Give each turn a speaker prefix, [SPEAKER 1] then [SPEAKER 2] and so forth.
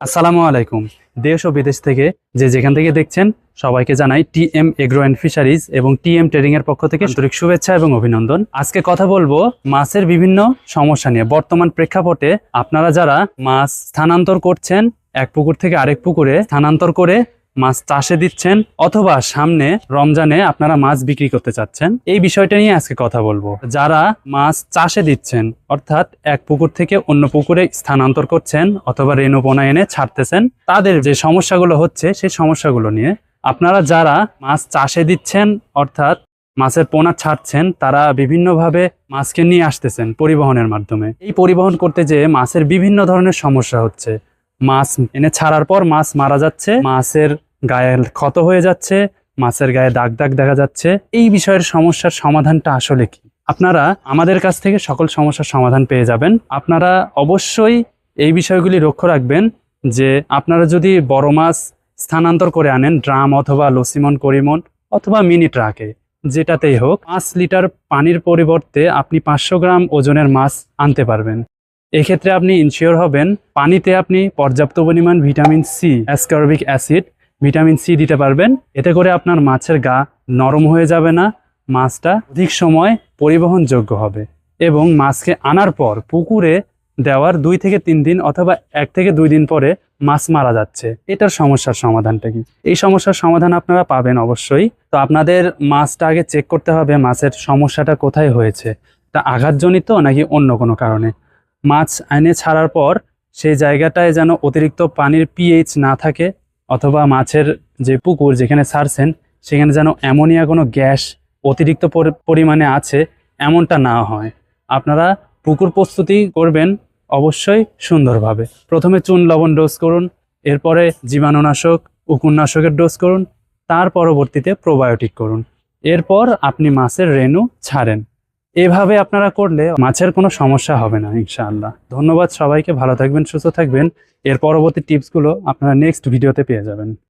[SPEAKER 1] আসসালামু আলাইকুম। দেশ ও বিদেশ থেকে যে যেখান থেকে দেখছেন, সবাইকে জানাই T M agro and fisheries এবং টি এম ট্রেডিং এর পক্ষ থেকে আন্তরিক শুভেচ্ছা এবং অভিনন্দন। আজকে কথা বলব মাছের বিভিন্ন সমস্যা নিয়ে। বর্তমান প্রেক্ষাপটে আপনারা যারা মাছ স্থানান্তর করছেন, এক পুকুর থেকে আরেক পুকুরে স্থানান্তর করে মাছ চাষে দিচ্ছেন অথবা সামনে রমজানে আপনারা মাছ বিক্রি করতে চাচ্ছেন। এই বিষয়টা নিয়ে আজকে কথা বলব। যারা মাছ চাষে দিচ্ছেন, অর্থাৎ এক পুকুর থেকে অন্য পুকুরে স্থানান্তর করছেন অথবা রেণুপোনা এনে ছাড়তেছেন, তাদের যে সমস্যাগুলো হচ্ছে সেই সমস্যাগুলো নিয়ে আপনারা যারা মাছ চাষে দিচ্ছেন, অর্থাৎ মাছের পোনা ছাড়ছেন, তারা বিভিন্নভাবে মাছকে নিয়ে আসতেছেন পরিবহনের মাধ্যমে। এই পরিবহন করতে যেয়ে মাছের বিভিন্ন ধরনের সমস্যা হচ্ছে। মাছ এনে ছাড়ার পর মাছ মারা যাচ্ছে, মাছের গায়ে ক্ষত হয়ে যাচ্ছে, মাছের গায়ে দাগ দাগ দেখা যাচ্ছে। এই বিষয়ের সমস্যার সমাধানটা আসলে কি? আপনারা আমাদের কাছ থেকে সকল সমস্যার সমাধান পেয়ে যাবেন। আপনারা অবশ্যই এই বিষয়গুলি লক্ষ্য রাখবেন যে আপনারা যদি বড় মাছ স্থানান্তর করে আনেন, ড্রাম অথবা লসিমন, করিমন অথবা মিনি ট্রাকে, যেটাতেই হোক, পাঁচ লিটার পানির পরিবর্তে আপনি পাঁচশো গ্রাম ওজনের মাছ আনতে পারবেন। এক্ষেত্রে আপনি ইনশিওর হবেন, পানিতে আপনি পর্যাপ্ত পরিমাণ vitamin C ascorbic acid vitamin C দিতে পারবেন। এতে করে আপনার মাছের গা নরম হয়ে যাবে না, মাছটা অধিক সময় পরিবহনযোগ্য হবে এবং মাছকে আনার পর পুকুরে দেওয়ার দুই থেকে তিন দিন অথবা এক থেকে দুই দিন পরে মাছ মারা যাচ্ছে। এটার সমস্যার সমাধানটা কি? এই সমস্যার সমাধান আপনারা পাবেন অবশ্যই। তো আপনাদের মাছটা আগে চেক করতে হবে, মাছের সমস্যাটা কোথায় হয়েছে? তা আঘাতজনিত নাকি অন্য কোনো কারণে? মাছ এনে ছাড়ার পর সেই জায়গাটায় যেন অতিরিক্ত পানির পিএইচ না থাকে অথবা মাছের যে পুকুর যেখানে ছাড়ছেন সেখানে যেন অ্যামোনিয়া কোনো গ্যাস অতিরিক্ত পরিমাণে আছে, এমনটা না হয়। আপনারা পুকুর প্রস্তুতি করবেন অবশ্যই সুন্দরভাবে। প্রথমে চুন লবণ ডোজ করুন, এরপরে জীবাণুনাশক, উকুননাশকের ডোজ করুন, তার পরবর্তীতে প্রোবায়োটিক করুন। এরপর আপনি মাছের রেণু ছাড়েন। এভাবে আপনারা করলে মাছের কোনো সমস্যা হবে না, ইনশাআল্লাহ। ধন্যবাদ সবাইকে, ভালো থাকবেন, সুস্থ থাকবেন। এর পরবর্তী টিপসগুলো আপনারা নেক্সট ভিডিওতে পেয়ে যাবেন।